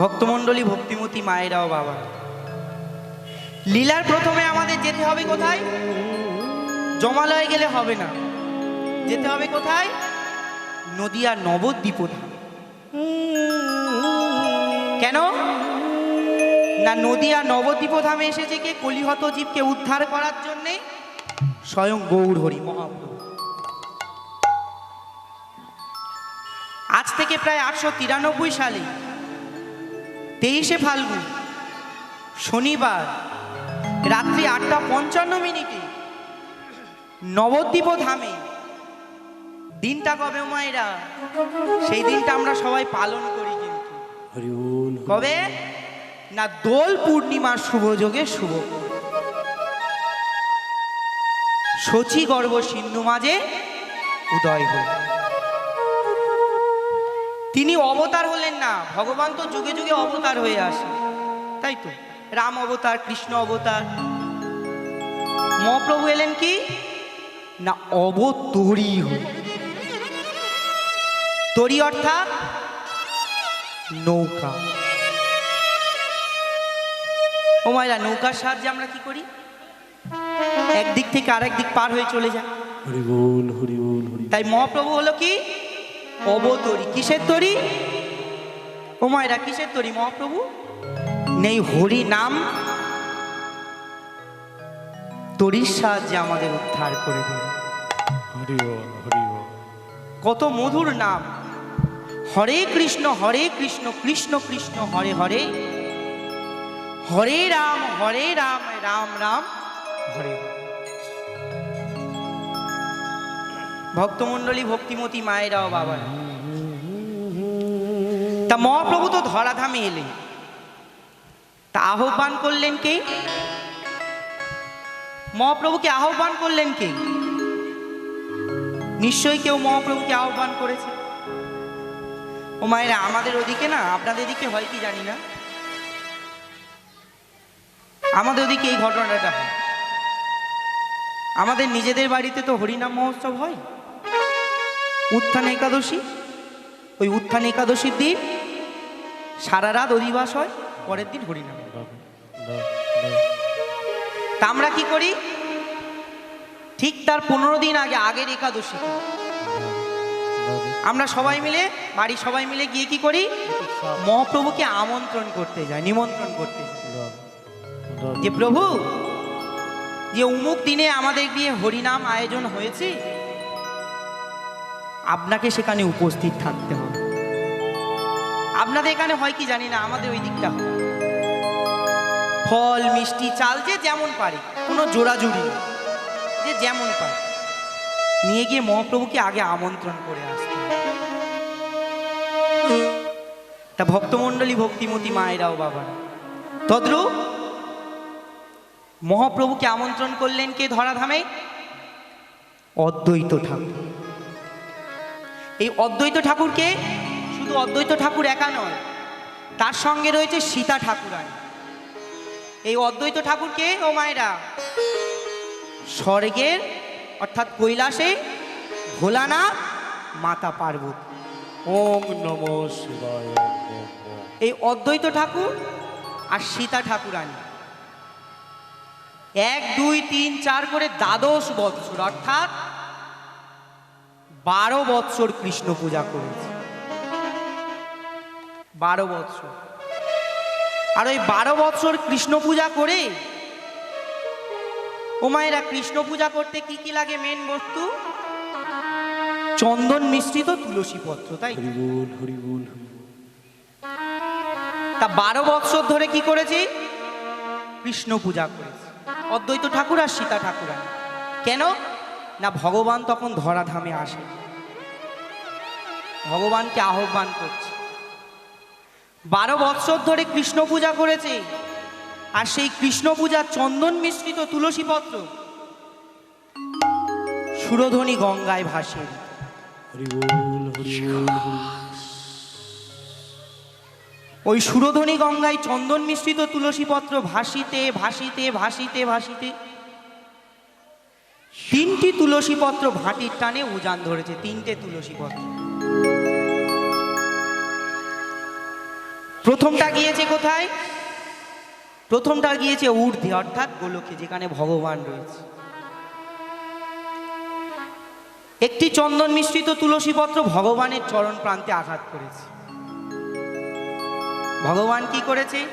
ভক্তমণ্ডলী ভক্তিমতী মায়েরাও বাবা। লীলার প্রথমে আমাদের যেতে হবে কোথায়? জমালয়ে গেলে হবে না। যেতে হবে কোথায়? নদিয়ার নবদ্বীপ। ধাম। কেন? না নদিয়া নবদ্বীপ ধামে এসেছে কে? কলিহত জীবকে উদ্ধার করার জন্যে স্বয়ং গৌর হরি মহাপ্রভু। আজ থেকে প্রায় আটশো তিরানব্বই সালে তেইশে ফাল্গুন শনিবার রাত্রি আটটা পঞ্চান্ন মিনিটে নবদ্বীপ ধামে। দিনটা কবে মায়েরা? সেই দিনটা আমরা সবাই পালন করি কিন্তু। কবে? না দোল পূর্ণিমার শুভ যোগে শুভ শচী গর্ভ সিন্ধু মাঝে উদয় হল তিনি অবতার হলেন না ভগবান তো যুগে যুগে অবতার হয়ে আসে। তাই তো? রাম অবতার কৃষ্ণ অবতার। মহাপ্রভু এলেন কি? না অবতরী হল তরি অর্থাৎ নৌকা। ও মায়েরা নৌকার সাহায্যে আমরা কি করি? একদিক থেকে আরেক দিক পার হয়ে চলে যায় তাই মহাপ্রভু হলো কি? অবতরী। কিসের তরি? ও মায়েরা কিসের তরি মহাপ্রভু? নেই হরি নাম। তরির সাহায্যে আমাদের উদ্ধার করে দেবে কত মধুর নাম। হরে কৃষ্ণ হরে কৃষ্ণ কৃষ্ণ কৃষ্ণ হরে হরে। হরে রাম হরে রাম রাম রাম। হরে হরে। ভক্তমণ্ডলী ভক্তিমতী মায়েরাও বাবারা। তা মহাপ্রভু তো ধরাধামে এলেন। তা আহ্বান করলেন কে? মহাপ্রভুকে আহ্বান করলেন কে? নিশ্চয়ই কেউ মহাপ্রভুকে আহ্বান করেছে। ও মায়েরা, আমাদের ওদিকে না, আপনাদের দিকে হয় কি জানি না? আমাদের ওদিকে এই ঘটনাটা হয়। আমাদের নিজেদের বাড়িতে তো হরিনাম মহোৎসব হয়। উত্থান একাদশী ওই উত্থান একাদশীর দিন সারা রাত অধিবাস হয়, পরের দিন হরিনাম। তা আমরা কি করি ঠিক তার পনেরো দিন আগে, আগের একাদশী আমরা সবাই মিলে, বাড়ির সবাই মিলে গিয়ে কি করি মহাপ্রভুকে আমন্ত্রণ করতে যায় নিমন্ত্রণ করতে। যে প্রভু, যে উমুক দিনে আমাদের গিয়ে হরিনাম আয়োজন হয়েছে আপনাকে সেখানে উপস্থিত থাকতে হবে আপনাদের এখানে হয় কি জানি না, আমাদের ওই দিকটা ফল, মিষ্টি, চাল যে যেমন পারে, কোনো জোড়াজুড়ি। যে যেমন পারে নিয়ে গিয়ে মহাপ্রভুকে আগে আমন্ত্রণ করে আসতে। তা ভক্তমণ্ডলী, ভক্তিমতী মায়েরাও বাবারা, তদ্রূপ মহাপ্রভুকে আমন্ত্রণ করলেন কে ধরাধামে অদ্বৈত ঠাকুর এই অদ্বৈত ঠাকুরকে শুধু অদ্বৈত ঠাকুর একা নয় তার সঙ্গে রয়েছে সীতা ঠাকুরানী এই অদ্বৈত ঠাকুরকে ও মায়েরা স্বর্গের অর্থাৎ কৈলাসে ভোলানাথ মাতা পার্বতী। ওম নম শিবায়। এই অদ্বৈত ঠাকুর আর সীতা ঠাকুরানী এক দুই তিন চার করে দ্বাদশ বৎসর অর্থাৎ বারো বৎসর কৃষ্ণ পূজা করেছে। বারো বৎসর। আর ওই বারো বৎসর কৃষ্ণ পূজা করে ও মায়েরা কৃষ্ণ পূজা করতে কি কি লাগে মেন বস্তু? চন্দন মিশ্রিত তুলসী পত্র তাই তো? বারো বৎসর ধরে কি করেছি? কৃষ্ণ পূজা করেছি। অদ্বৈত ঠাকুর আর সীতা ঠাকুরানী। কেন? না ভগবান তখন ধরাধামে আসে ভগবানকে আহ্বান করছে। বারো বৎসর ধরে কৃষ্ণ পূজা করেছে আর সেই কৃষ্ণ পূজার চন্দন মিশ্রিত তুলসী পত্র সুরধ্বনি গঙ্গায় ভাসে। ওই সুরধ্বনি গঙ্গায় চন্দন মিশ্রিত তুলসী পত্র ভাসিতে ভাসিতে ভাসিতে ভাসিতে তিনটি তুলসী পত্র ভাটির টানে উজান ধরেছে তিনটে তুলসী পত্র। প্রথমটা গিয়েছে কোথায়? প্রথমটা গিয়েছে ঊর্ধ্বে, অর্থাৎ গোলকে, যেখানে ভগবান রয়েছে। একটি চন্দন মিশ্রিত তুলসী পত্র ভগবানের চরণ প্রান্তে আঘাত করেছে। ভগবান কি করেছে?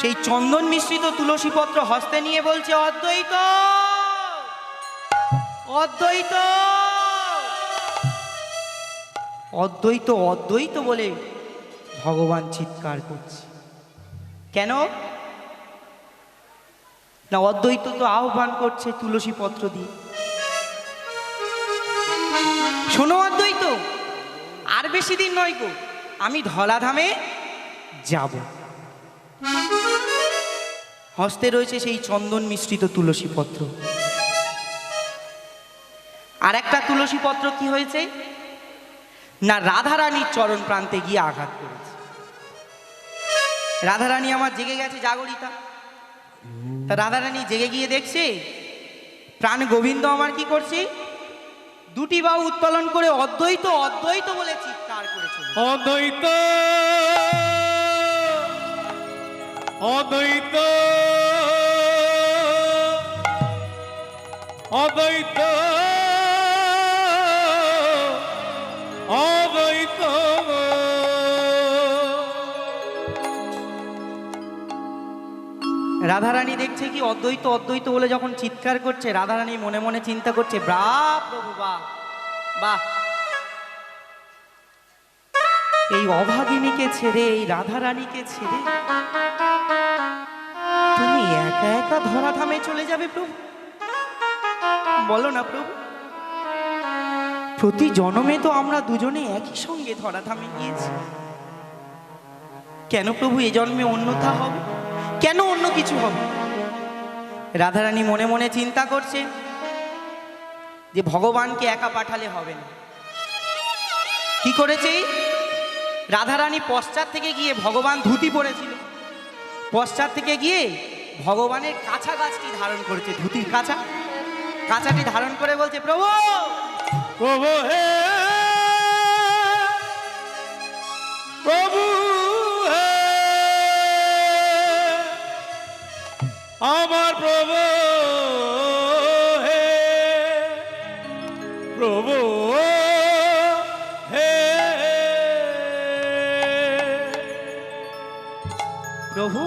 সেই চন্দন মিশ্রিত তুলসী পত্র হস্তে নিয়ে বলছে, অদ্বৈত! অদ্বৈত! অদ্বৈত অদ্বৈত বলে ভগবান চিৎকার করছে। কেন? না, অদ্বৈত তো আহ্বান করছে তুলসী পত্র দিয়ে। শোনো অদ্বৈত, আর বেশি দিন নয় গো, আমি ধলাধামে যাব। হস্তে রয়েছে সেই চন্দন মিশ্রিত তুলসী পত্র আর একটা তুলসী পত্র কি হয়েছে? না, রাধারানীর চরণ প্রান্তে গিয়ে আঘাত করেছে। রাধারানী আমার জেগে গেছে জাগরিতা। তা রাধারানী জেগে গিয়ে দেখছে, প্রাণ গোবিন্দ আমার কি করছে? দুটি বাহু উত্তোলন করে অদ্বৈত অদ্বৈত বলে চিৎকার করেছে অদ্বৈত অদ্বৈত অদ্বৈত অদ্বৈত। রাধারানী দেখছে কি অদ্বৈত অদ্বৈত বলে যখন চিৎকার করছে, রাধারানী মনে মনে চিন্তা করছে, ব্রা, প্রভু বাহ বাহ এই অভাগিনীকে ছেড়ে, এই রাধারানীকে ছেড়ে তুমি একা একা ধরাধামে চলে যাবে প্রভু? বলো না প্রভু। প্রতি জনমে তো আমরা দুজনে একই সঙ্গে ধরাধামে গিয়েছি। কেন প্রভু এ জন্মে অন্যথা হবে? কেন অন্য কিছু হবে? রাধারানী মনে মনে চিন্তা করছে যে ভগবানকে একা পাঠালে হবে না। কি করেছে? রাধারানী পশ্চাৎ থেকে গিয়ে ভগবান ধুতি পড়েছিল পশ্চাৎ থেকে গিয়ে ভগবানের কাছা গাছটি ধারণ করেছে, ধুতির কাছা। কাঁচাটি ধারণ করে বলছে, প্রভু! প্রভু হে! প্রভু আমার প্রভু হে প্রভু হে। প্রভু,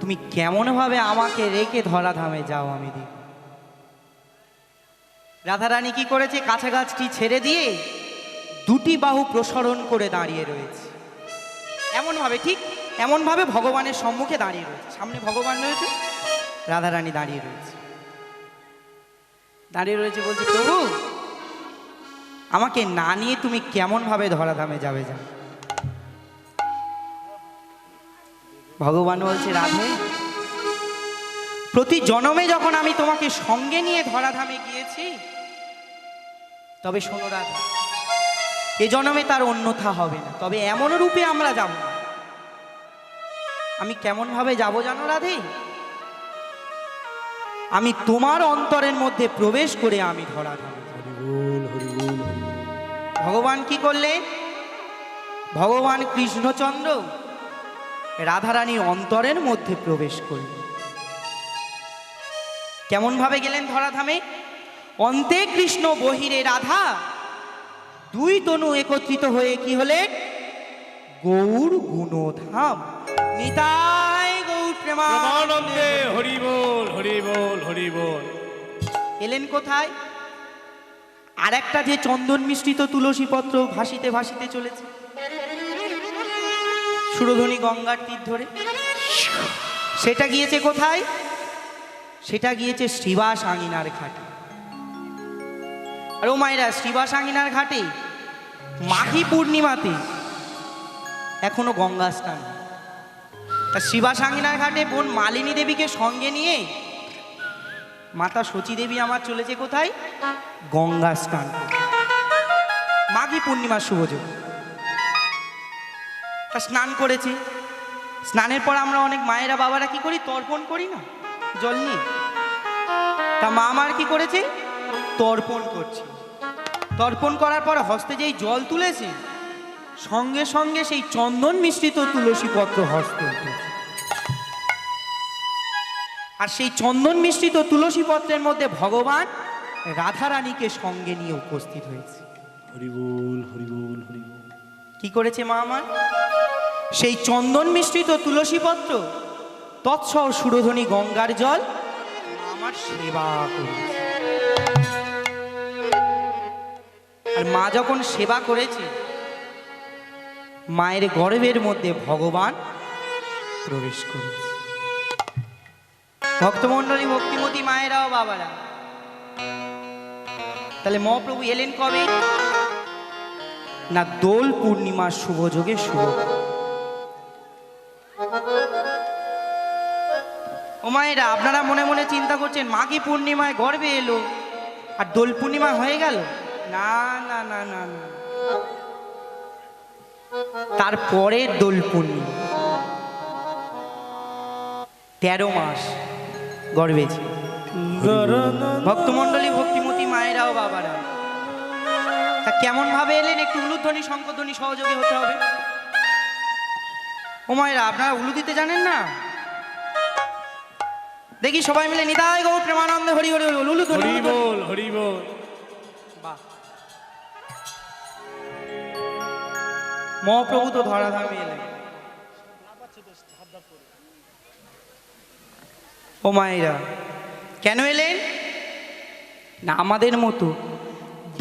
তুমি কেমন ভাবে আমাকে রেখে ধরা ধামে যাও আমি দেখব রাধারানী কি করেছে? কাছা গাছটি ছেড়ে দিয়ে দুটি বাহু প্রসারণ করে দাঁড়িয়ে রয়েছে। এমন ভাবে ঠিক এমন ভাবে ভগবানের সম্মুখে দাঁড়িয়ে রয়েছে। সামনে ভগবান রয়েছে, রাধারানী দাঁড়িয়ে রয়েছে। দাঁড়িয়ে রয়েছে বলছে, প্রভু, আমাকে না নিয়ে তুমি কেমন ভাবে ধরাধামে যাবে যা ভগবান বলছে, রাধে, প্রতি জনমে যখন আমি তোমাকে সঙ্গে নিয়ে ধরাধামে গিয়েছি, তবে শোনো রাধা, এ জনমে তার অন্যথা হবে না। তবে এমন রূপে আমরা যাব না। আমি কেমন ভাবে যাব জানো রাধে? আমি তোমার অন্তরের মধ্যে প্রবেশ করে আমি হরিবোল ভগবান কি করলেন ভগবান কৃষ্ণচন্দ্র রাধারানী অন্তরের মধ্যে প্রবেশ করলেন কেমন ভাবে গেলেন ধরাধামে অন্তে কৃষ্ণ বহিরে রাধা দুই তনু একত্রিত হয়ে কি হলেন? গৌর গুণধাম। নিতাই গৌর প্রেমানন্দে প্রেমানন্দে হরিবোল হরিবোল হরিবোল। এলেন কোথায়? আর একটা যে চন্দন মিশ্রিত তুলসী পত্র ভাসিতে ভাসিতে চলেছে। সুরধ্বনি গঙ্গার তীর ধরে। সেটা গিয়েছে কোথায়? সেটা গিয়েছে শ্রীবাস আঙিনার ঘাটে। আর ও মায়েরা শ্রীবাস আঙিনার ঘাটে মাঘী পূর্ণিমাতে এখনও গঙ্গা স্নান। তা শ্রীবাস আঙিনার ঘাটে বোন মালিনী দেবীকে সঙ্গে নিয়ে মাতা সচী দেবী আমার চলেছে কোথায়? গঙ্গা স্নান। মাঘী পূর্ণিমার শুভযোগ তা স্নান করেছি। স্নানের পর আমরা অনেক মায়েরা বাবারা কি করি? তর্পণ করি না? জল নিয়ে। তা মা আমার কি করেছে? তর্পণ করছে। তর্পণ করার পর হস্তে যেই জল তুলেছে সঙ্গে সঙ্গে সেই চন্দন মিশ্রিত তুলসী পত্র হস্তে উঠেছে। আর সেই চন্দন মিশ্রিত তুলসী পত্রের মধ্যে ভগবান রাধারানীকে সঙ্গে নিয়ে উপস্থিত হয়েছে। হরিবোল হরিবোল হরিবোল। কি করেছে মা আমার? সেই চন্দন মিশ্রিত তুলসী পত্র তৎসহ সুরধ্বনি গঙ্গার জল আমার সেবা করেছে। আর মা যখন সেবা করেছে মায়ের গর্বের মধ্যে ভগবান প্রবেশ করেছে। ভক্তমণ্ডলী, ভক্তিমতী মায়েরাও বাবারা। তাহলে মহাপ্রভু এলেন কবে? না দোল পূর্ণিমার শুভ যোগে শুভ। ও মায়েরা, আপনারা মনে মনে চিন্তা করছেন, মা কি পূর্ণিমায় গর্বে এলো? আর দোল পূর্ণিমা হয়ে গেল? না না না না না। তারপরে দোল পূর্ণিমা তেরো মাস গর্বে ভক্তমণ্ডলী ভক্তিমতী মায়েরাও বাবারা তা কেমন ভাবে এলেন? একটু উলুধ্বনি শঙ্কধ্বনি সহযোগী হতে হবে। ও মায়েরা আপনারা উলু দিতে জানেন না? দেখি সবাই মিলে নিতাই গৌ প্রেমানন্দ হরি হরি হরি উলু ধ্বনি উলু ধ্বনি। হরিবোল হরিবোল বাহ। মহাপ্রভু তো ধরাধামে এলেন ও মায়েরা, কেন এলেন? না আমাদের মতো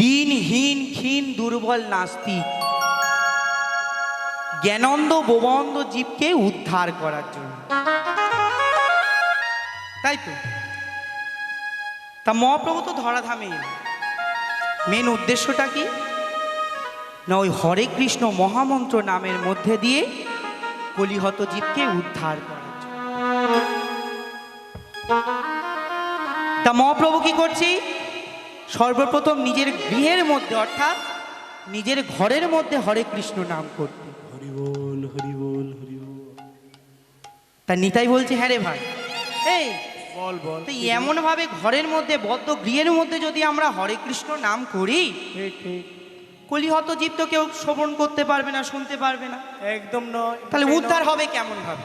দিনহীন, ক্ষীণ, দুর্বল নাস্তিক জ্ঞানন্দ, বোবন্দ জীবকে উদ্ধার করার জন্য। তাই তো? তা মহাপ্রভু তো ধরাধামে এলেন মেন উদ্দেশ্যটা কি? না ওই হরে কৃষ্ণ মহামন্ত্র নামের মধ্যে দিয়ে কলিহত জীবকে উদ্ধার করার। তা মহাপ্রভু কি করছি? সর্বপ্রথম নিজের গৃহের মধ্যে অর্থাৎ নিজের ঘরের মধ্যে হরে কৃষ্ণ নাম করতে। হরিবোল হরিবোল হরিবোল তা নিতাই বলছে হ্যাঁ রে ভাই এই বল বল তো এমন ভাবে ঘরের মধ্যে বদ্ধ গৃহের মধ্যে যদি আমরা হরে কৃষ্ণ নাম করি ঠিক ঠিক। কলিহত জীব তো কেউ শ্রবণ করতে পারবে না শুনতে পারবে না। একদম নয় তাহলে উদ্ধার হবে কেমন ভাবে?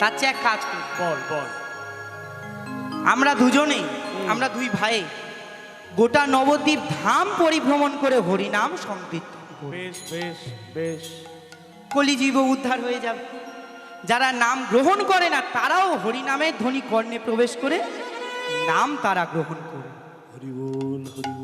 তার চেয়ে এক কাজ করি। বল বল। আমরা দুজনেই আমরা দুই ভাই গোটা নবদ্বীপ ধাম পরিভ্রমণ করে হরিনাম সংকীর্তন করি। বেশ বেশ বেশ। কলিজীব উদ্ধার হয়ে যাবে। যারা নাম গ্রহণ করে না তারাও হরিনামের ধ্বনি কর্ণে প্রবেশ করে নাম তারা গ্রহণ করে। হরিবোল হরিবোল